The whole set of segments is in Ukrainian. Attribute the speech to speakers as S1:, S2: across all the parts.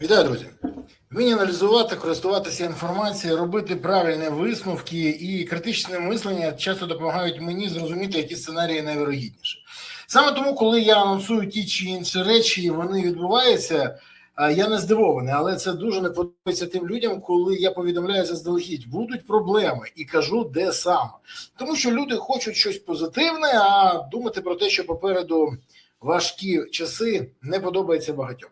S1: Вітаю, друзі! Вміння аналізувати, користуватися інформацією, робити правильні висновки і критичне мислення часто допомагають мені зрозуміти, які сценарії найвирогідніші. Саме тому, коли я анонсую ті чи інші речі, і вони відбуваються, я не здивований, але це дуже не подобається тим людям, коли я повідомляю заздалегідь, будуть проблеми і кажу, де саме. Тому що люди хочуть щось позитивне, а думати про те, що попереду важкі часи, не подобається багатьом.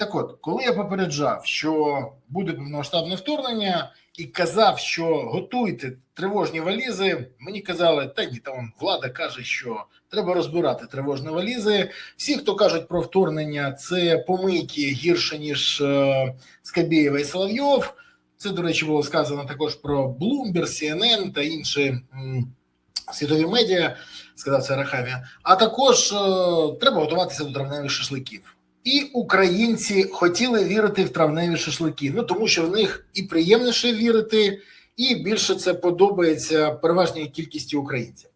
S1: Так от, коли я попереджав, що буде повномасштабне вторгнення, і казав, що готуйте тривожні валізи, мені казали, та ні, там влада каже, що треба розбирати тривожні валізи. Всі, хто кажуть про вторгнення, це помийки гірше ніж е, Скабєєва і Соловйов. Це, до речі, було сказано також про Bloomberg, CNN та інші світові медіа, сказав це Рахамія. А також е, треба готуватися до травневих шашликів. І українці хотіли вірити в травневі шашлики. Ну тому що в них і приємніше вірити, і більше це подобається переважній кількості українців.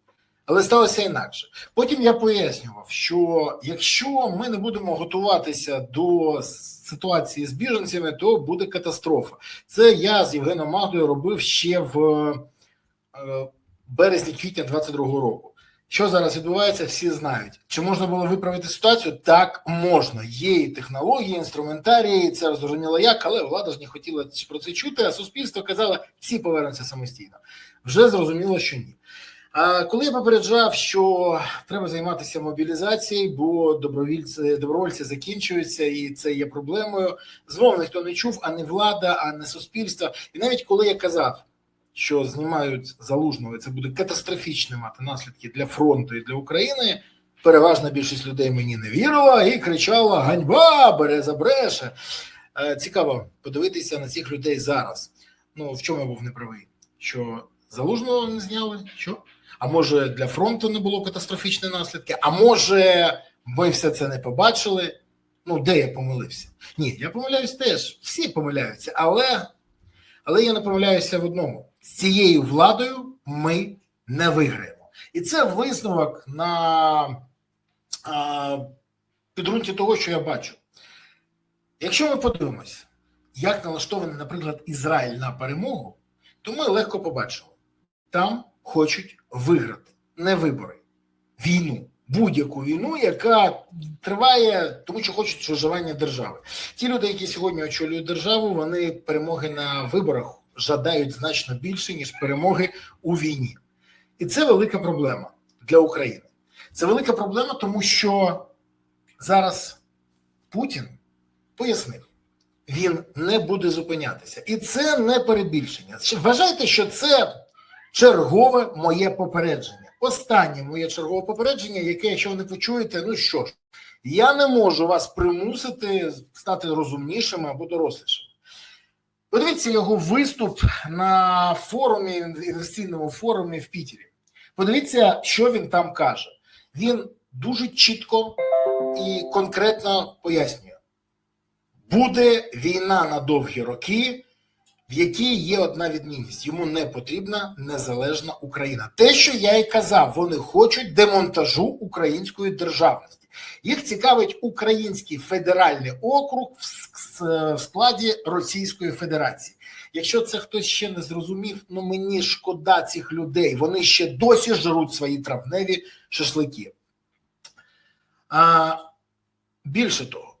S1: Але сталося інакше. Потім я пояснював, що якщо ми не будемо готуватися до ситуації з біженцями, то буде катастрофа. Це я з Євгеном Магдою робив ще в е, березні-квітня 22-го року. Що зараз відбувається, всі знають. Чи можна було виправити ситуацію? Так можна. Є і технології, інструментарії, це зрозуміло як, але влада ж не хотіла про це чути, а суспільство казало, всі повернуться самостійно. Вже зрозуміло, що ні. А коли я попереджав, що треба займатися мобілізацією, бо добровольці, добровольці закінчуються, і це є проблемою. Знову ніхто не чув, а не влада, а не суспільство. І навіть коли я казав, що знімають залужного, і це буде катастрофічно мати наслідки для фронту і для України. Переважна більшість людей мені не вірила і кричала: Ганьба, береза бреше. Е, Цікаво подивитися на цих людей зараз. Ну в чому я був неправий? Що залужного не зняли? Що? А може для фронту не було катастрофічні наслідки? А може, ми все це не побачили? Ну, де я помилився? Ні, я помиляюсь теж. Всі помиляються, але, але я не помиляюся в одному з цією владою ми не виграємо. І це висновок на а, підґрунті того, що я бачу. Якщо ми подивимось, як налаштований, наприклад, Ізраїль на перемогу, то ми легко побачимо: там хочуть виграти не вибори, війну. Будь-яку війну, яка триває, тому що хочуть виживання держави. Ті люди, які сьогодні очолюють державу, вони перемоги на виборах жадають значно більше ніж перемоги у війні, і це велика проблема для України. Це велика проблема, тому що зараз Путін пояснив, він не буде зупинятися, і це не перебільшення. Вважайте, що це чергове моє попередження. Останнє моє чергове попередження, яке, якщо ви не почуєте, ну що ж, я не можу вас примусити стати розумнішими або дорослішими. Подивіться його виступ на форумі, інвестиційному форумі в Пітері. Подивіться, що він там каже. Він дуже чітко і конкретно пояснює: буде війна на довгі роки, в якій є одна відмінність: йому не потрібна незалежна Україна. Те, що я і казав, вони хочуть демонтажу української державності. Їх цікавить український федеральний округ в складі Російської Федерації. Якщо це хтось ще не зрозумів, ну мені шкода цих людей. Вони ще досі жруть свої травневі шашлики. А, Більше того,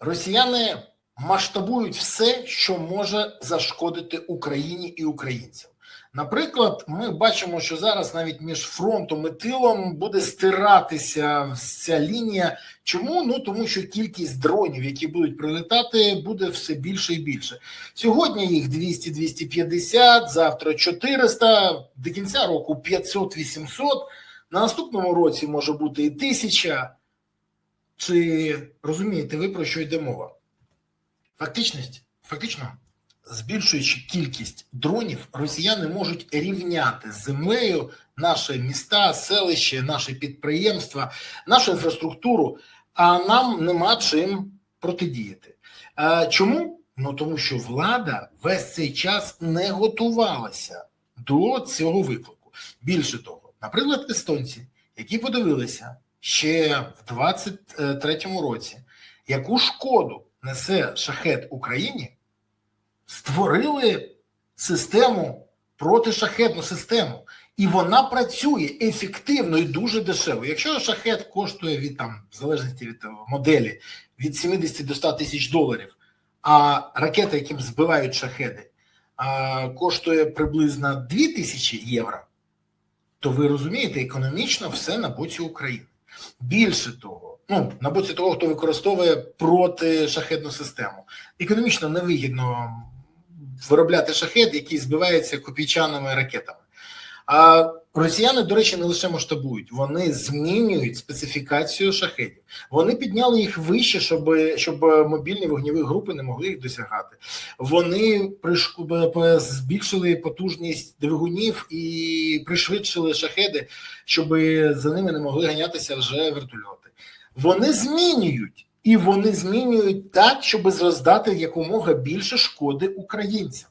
S1: росіяни масштабують все, що може зашкодити Україні і українцям. Наприклад, ми бачимо, що зараз навіть між фронтом і тилом буде стиратися ця лінія. Чому? Ну тому що кількість дронів, які будуть прилітати, буде все більше і більше. Сьогодні їх 200-250, завтра 400, до кінця року 500-800, на наступному році може бути і тисяча. Чи розумієте ви про що йде мова? Фактичність, фактично, збільшуючи кількість дронів, росіяни можуть рівняти землею наші міста, селища, наші підприємства, нашу інфраструктуру, а нам нема чим протидіяти. Чому? Ну тому що влада весь цей час не готувалася до цього виклику. Більше того, наприклад, естонці, які подивилися ще в 23-му році, яку шкоду несе шахет Україні, створили систему протишахетну систему. І вона працює ефективно і дуже дешево. Якщо шахет коштує від там, в залежності від моделі, від 70 до 100 тисяч доларів, а ракета, яким збивають шахеди, коштує приблизно 2 тисячі євро, то ви розумієте, економічно все на боці України. Більше того, ну на боці того, хто використовує протишахетну систему, економічно невигідно виробляти шахет, який збивається копійчаними ракетами. А росіяни, до речі, не лише масштабують, вони змінюють специфікацію шахетів. Вони підняли їх вище, щоб щоб мобільні вогневі групи не могли їх досягати. Вони збільшили потужність двигунів і пришвидшили шахеди, щоб за ними не могли ганятися вже вертольоти. Вони змінюють і вони змінюють так, щоб роздати якомога більше шкоди українцям.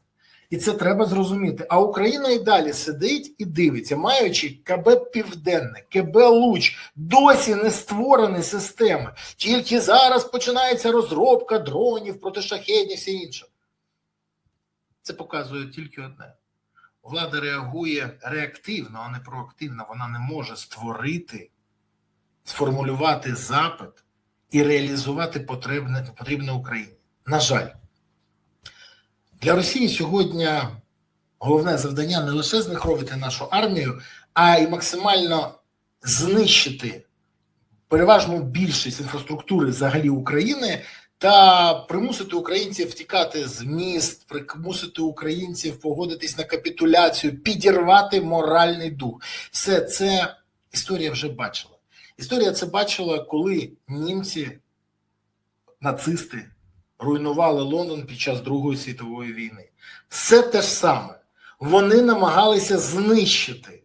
S1: І це треба зрозуміти. А Україна і далі сидить і дивиться, маючи КБ Південне, КБ Луч, досі не створені системи. Тільки зараз починається розробка дронів, протишахетів, все інше. Це показує тільки одне: влада реагує реактивно, а не проактивно. Вона не може створити, сформулювати запит і реалізувати потрібне, потрібне Україні. На жаль. Для Росії сьогодні головне завдання не лише знехровити нашу армію, а й максимально знищити переважну більшість інфраструктури взагалі України та примусити українців втікати з міст, примусити українців погодитись на капітуляцію, підірвати моральний дух. Все це історія вже бачила. Історія це бачила, коли німці, нацисти руйнували Лондон під час Другої світової війни. Все те ж саме. Вони намагалися знищити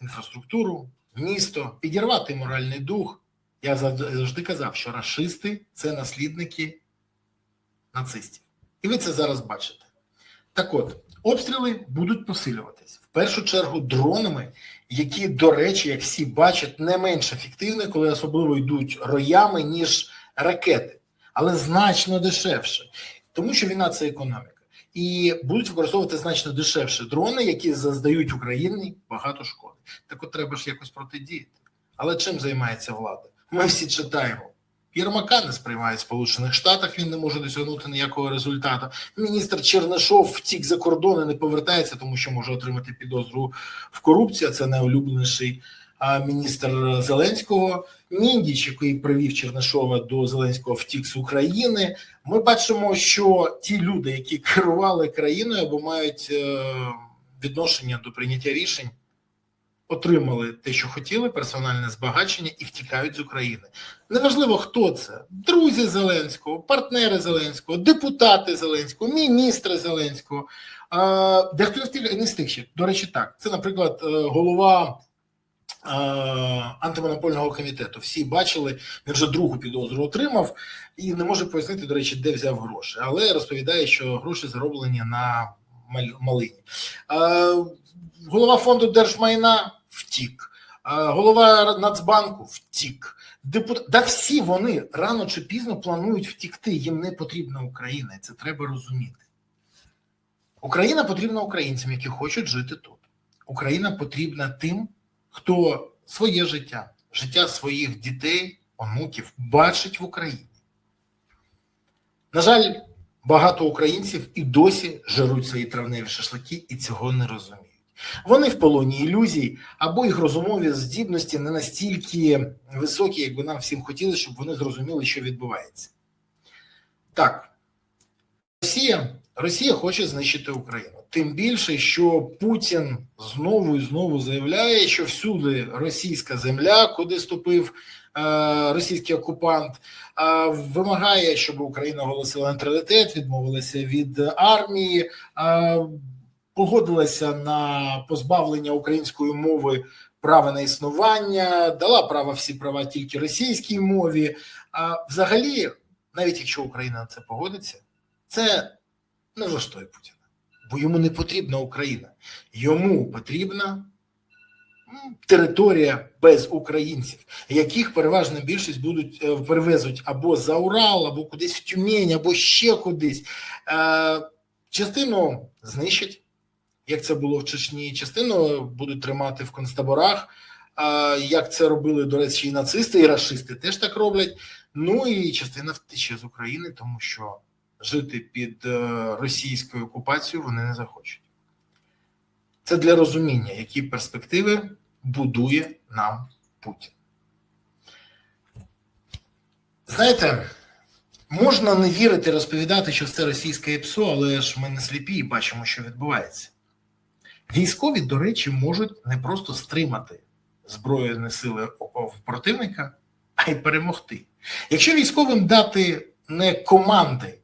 S1: інфраструктуру, місто, підірвати моральний дух. Я завжди казав, що расисти це наслідники нацистів. І ви це зараз бачите. Так от, обстріли будуть посилюватись. В першу чергу дронами, які, до речі, як всі бачать, не менш ефективні, коли особливо йдуть роями, ніж ракети але значно дешевше, тому що війна це економіка, і будуть використовувати значно дешевше дрони, які заздають Україні багато шкоди. Так от треба ж якось протидіяти. Але чим займається влада? Ми всі читаємо. Єрмака не сприймає Сполучених Штатах, він не може досягнути ніякого результату. Міністр Чернишов втік за кордон і не повертається, тому що може отримати підозру в корупції. Це найулюбленіший міністр Зеленського. Міндіч, який привів Чернишова до Зеленського втік з України. Ми бачимо, що ті люди, які керували країною або мають е, відношення до прийняття рішень, отримали те, що хотіли, персональне збагачення і втікають з України. Неважливо, хто це: друзі Зеленського, партнери Зеленського, депутати Зеленського, міністри Зеленського. Дехто не стиг ще. До речі, так. Це, наприклад, е, голова. Антимонопольного комітету всі бачили, він вже другу підозру отримав і не може пояснити, до речі, де взяв гроші, але розповідає, що гроші зароблені на малині. Голова фонду держмайна втік, голова Нацбанку втік. Депутат, да всі вони рано чи пізно планують втікти. Їм не потрібна Україна, і це треба розуміти. Україна потрібна українцям, які хочуть жити тут. Україна потрібна тим хто своє життя, життя своїх дітей, онуків бачить в Україні. На жаль, багато українців і досі жаруть свої травневі шашлики і цього не розуміють. Вони в полоні ілюзій, або їх розумові здібності не настільки високі, як би нам всім хотілося, щоб вони зрозуміли, що відбувається. Так, Росія Росія хоче знищити Україну. Тим більше, що Путін знову і знову заявляє, що всюди російська земля, куди ступив е, російський окупант, е, вимагає, щоб Україна оголосила нейтралітет, відмовилася від армії, е, погодилася на позбавлення української мови права на існування, дала право всі права тільки російській мові. А взагалі, навіть якщо Україна на це погодиться, це не влаштує Путіна, бо йому не потрібна Україна, йому потрібна територія без українців, яких переважна більшість будуть е, перевезуть або за Урал, або кудись в Тюмень, або ще кудись. Е, частину знищать, як це було в Чечні, частину будуть тримати в концтаборах. Як це робили, до речі, і нацисти, і расисти теж так роблять. Ну і частина втече з України, тому що жити під е, російською окупацією вони не захочуть. Це для розуміння, які перспективи будує нам Путін. Знаєте, можна не вірити, розповідати, що це російське ПСО, але ж ми не сліпі і бачимо, що відбувається. Військові, до речі, можуть не просто стримати збройні сили противника, а й перемогти. Якщо військовим дати не команди,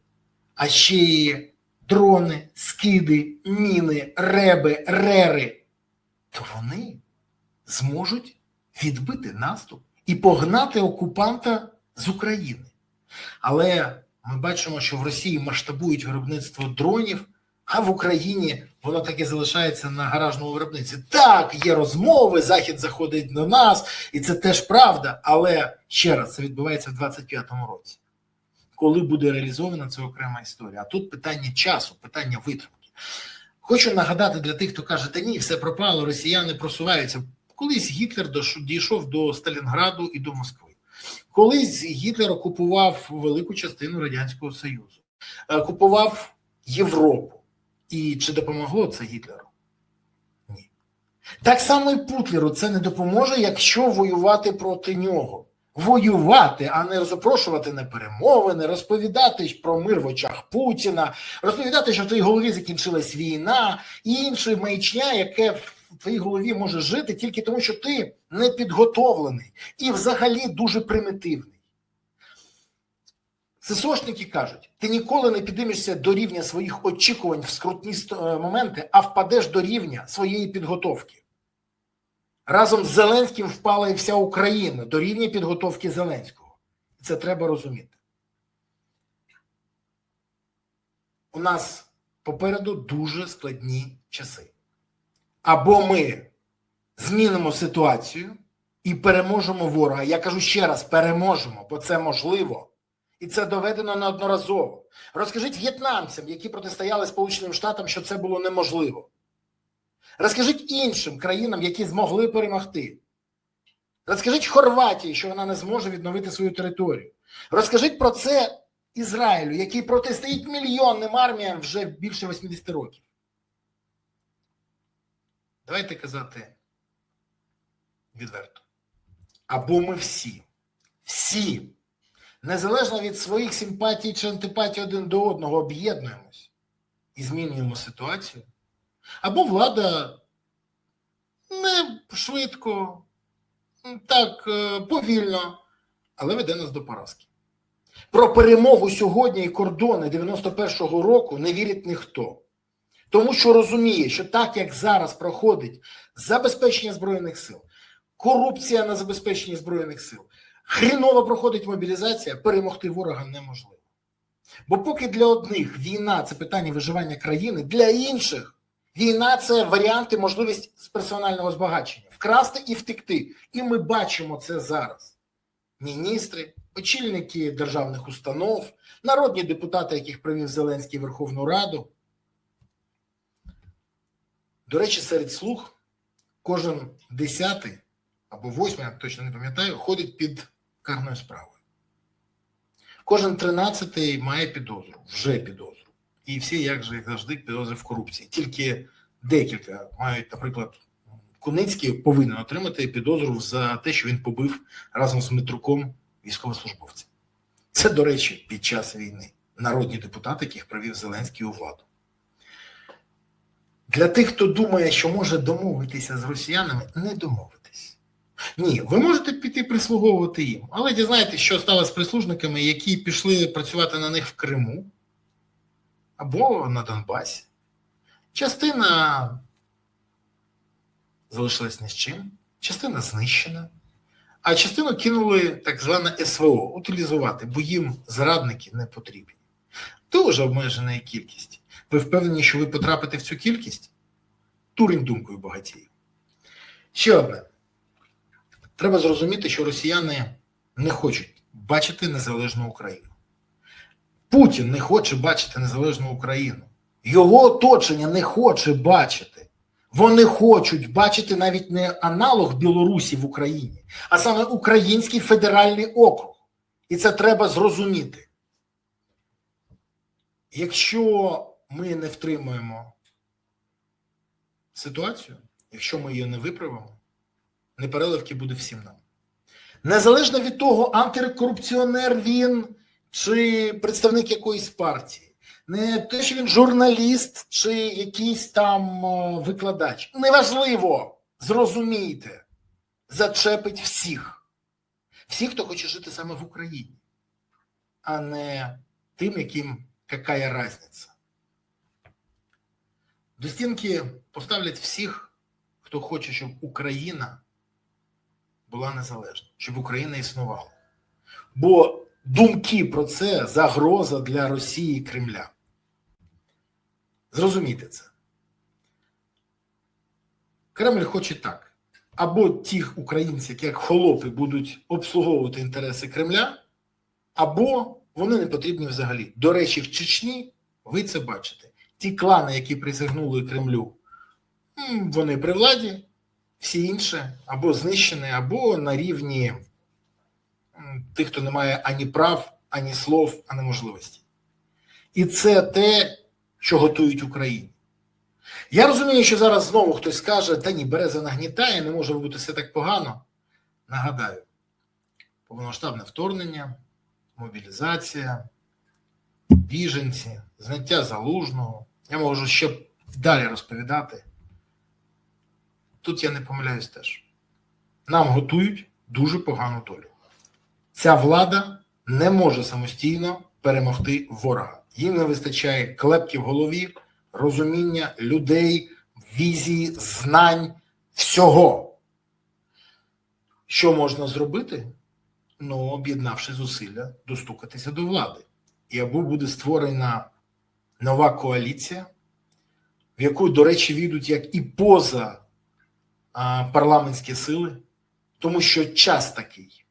S1: а ще й дрони, скиди, міни, реби, рери, то вони зможуть відбити наступ і погнати окупанта з України. Але ми бачимо, що в Росії масштабують виробництво дронів, а в Україні воно таки залишається на гаражному виробництві. Так, є розмови, Захід заходить до нас, і це теж правда. Але ще раз це відбувається в 25-му році. Коли буде реалізована це окрема історія. А тут питання часу, питання витримки. Хочу нагадати для тих, хто каже, та ні, все пропало, росіяни просуваються. Колись Гітлер дійшов до Сталінграду і до Москви. Колись Гітлер окупував велику частину Радянського Союзу, купував Європу. І чи допомогло це Гітлеру? Ні. Так само і Путлеру це не допоможе, якщо воювати проти нього. Воювати, а не запрошувати на перемовини, розповідати про мир в очах Путіна, розповідати, що в твоїй голові закінчилась війна, і інше маячня, яке в твоїй голові може жити тільки тому, що ти не підготовлений і взагалі дуже примітивний. ССОшники кажуть, ти ніколи не підіймешся до рівня своїх очікувань в скрутні моменти, а впадеш до рівня своєї підготовки. Разом з Зеленським впала і вся Україна до рівня підготовки Зеленського. І це треба розуміти. У нас попереду дуже складні часи. Або ми змінимо ситуацію і переможемо ворога. Я кажу ще раз: переможемо, бо це можливо. І це доведено неодноразово. Розкажіть в'єтнамцям, які протистояли Сполученим Штатам, що це було неможливо. Розкажіть іншим країнам, які змогли перемогти. Розкажіть Хорватії, що вона не зможе відновити свою територію. Розкажіть про це Ізраїлю, який протистоїть мільйонним арміям вже більше 80 років. Давайте казати відверто. Або ми всі, всі незалежно від своїх симпатій чи антипатій один до одного, об'єднуємось і змінюємо ситуацію. Або влада не швидко, так повільно, але веде нас до поразки. Про перемогу сьогодні і кордони 91-го року не вірить ніхто. Тому що розуміє, що так як зараз проходить забезпечення Збройних сил, корупція на забезпеченні Збройних сил, хріново проходить мобілізація, перемогти ворога неможливо. Бо поки для одних війна це питання виживання країни, для інших війна це варіанти, можливість з персонального збагачення, вкрасти і втекти. І ми бачимо це зараз. Міністри, очільники державних установ, народні депутати, яких привів Зеленський Верховну Раду. До речі, серед слуг кожен десятий або восьмий, я точно не пам'ятаю, ходить під карною справою. Кожен тринадцятий має підозру, вже підозру. І всі, як же завжди, підозри в корупції. Тільки декілька мають, наприклад, Куницький повинен отримати підозру за те, що він побив разом з Дмитруком військовослужбовця. Це, до речі, під час війни народні депутати, яких провів Зеленський у владу. Для тих, хто думає, що може домовитися з росіянами, не домовитись. Ні, ви можете піти прислуговувати їм, але дізнайтесь, що стало з прислужниками, які пішли працювати на них в Криму або на Донбасі. Частина залишилась ні з чим, частина знищена, а частину кинули так зване СВО утилізувати, бо їм зрадники не потрібні. Дуже обмежена кількість. Ви впевнені, що ви потрапите в цю кількість? Турень думкою багатіє. Ще одне. Треба зрозуміти, що росіяни не хочуть бачити незалежну Україну. Путін не хоче бачити незалежну Україну. Його оточення не хоче бачити. Вони хочуть бачити навіть не аналог Білорусі в Україні, а саме Український федеральний округ. І це треба зрозуміти. Якщо ми не втримуємо ситуацію, якщо ми її не виправимо, непереливки буде всім нам. Незалежно від того, антикорупціонер він чи представник якоїсь партії, не те, що він журналіст чи якийсь там е, викладач. Неважливо, зрозумійте, зачепить всіх. Всіх, хто хоче жити саме в Україні, а не тим, яким яка різниця. До стінки поставлять всіх, хто хоче, щоб Україна була незалежна, щоб Україна існувала. Бо думки про це загроза для Росії і Кремля. Зрозумійте це. Кремль хоче так. Або тих українців, як холопи будуть обслуговувати інтереси Кремля, або вони не потрібні взагалі. До речі, в Чечні ви це бачите. Ті клани, які присягнули Кремлю, вони при владі, всі інші або знищені, або на рівні тих, хто не має ані прав, ані слов, ані можливості. І це те, що готують Україні. Я розумію, що зараз знову хтось скаже, та ні, береза нагнітає, не може бути все так погано. Нагадаю, повномасштабне вторгнення, мобілізація, біженці, зняття залужного. Я можу ще далі розповідати. Тут я не помиляюсь теж. Нам готують дуже погану долю. Ця влада не може самостійно перемогти ворога. Їм не вистачає клепки в голові, розуміння людей, візії, знань, всього. Що можна зробити? Ну, об'єднавши зусилля, достукатися до влади. І або буде створена нова коаліція, в яку, до речі, війдуть як і поза парламентські сили, тому що час такий.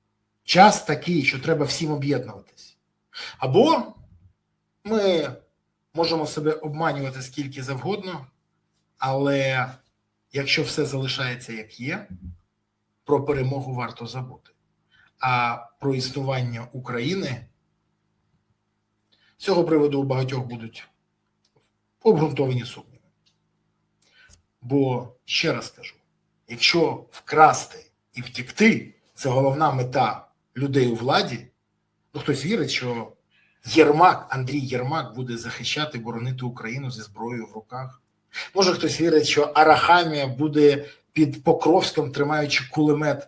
S1: Час такий, що треба всім об'єднуватись. Або ми можемо себе обманювати скільки завгодно, але якщо все залишається як є, про перемогу варто забути. А про існування України з цього приводу у багатьох будуть обґрунтовані сумніви. Бо ще раз кажу: якщо вкрасти і втікти, це головна мета людей у владі, ну хтось вірить, що Єрмак, Андрій Єрмак буде захищати, боронити Україну зі зброєю в руках. Може, хтось вірить, що Арахамія буде під Покровськом, тримаючи кулемет,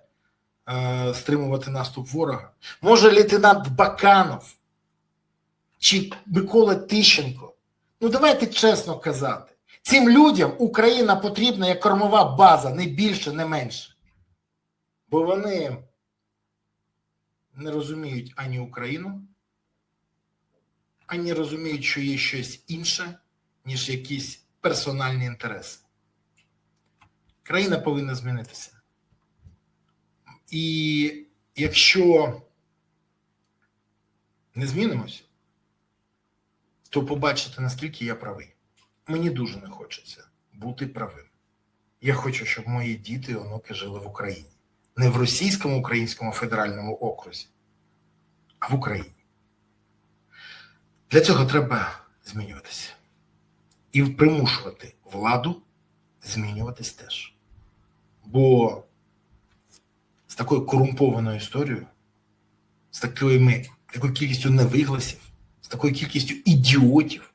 S1: е, стримувати наступ ворога. Може, лейтенант Баканов чи Микола Тищенко. Ну, давайте чесно казати. Цим людям Україна потрібна як кормова база, не більше, не менше. Бо вони не розуміють ані Україну, ані розуміють, що є щось інше, ніж якісь персональні інтереси. Країна повинна змінитися. І якщо не змінимось, то побачите, наскільки я правий. Мені дуже не хочеться бути правим. Я хочу, щоб мої діти і онуки жили в Україні. Не в російському українському федеральному окрузі, а в Україні. Для цього треба змінюватися. І примушувати владу змінюватись теж. Бо з такою корумпованою історією, з такими, такою кількістю невигласів, з такою кількістю ідіотів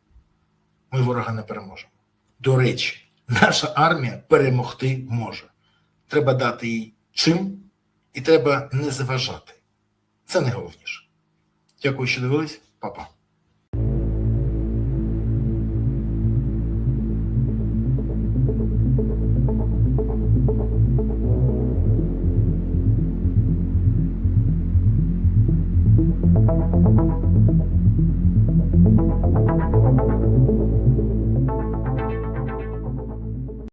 S1: ми ворога не переможемо. До речі, наша армія перемогти може. Треба дати їй чим, і треба не заважати. Це найголовніше. Дякую, що дивились, Па-па.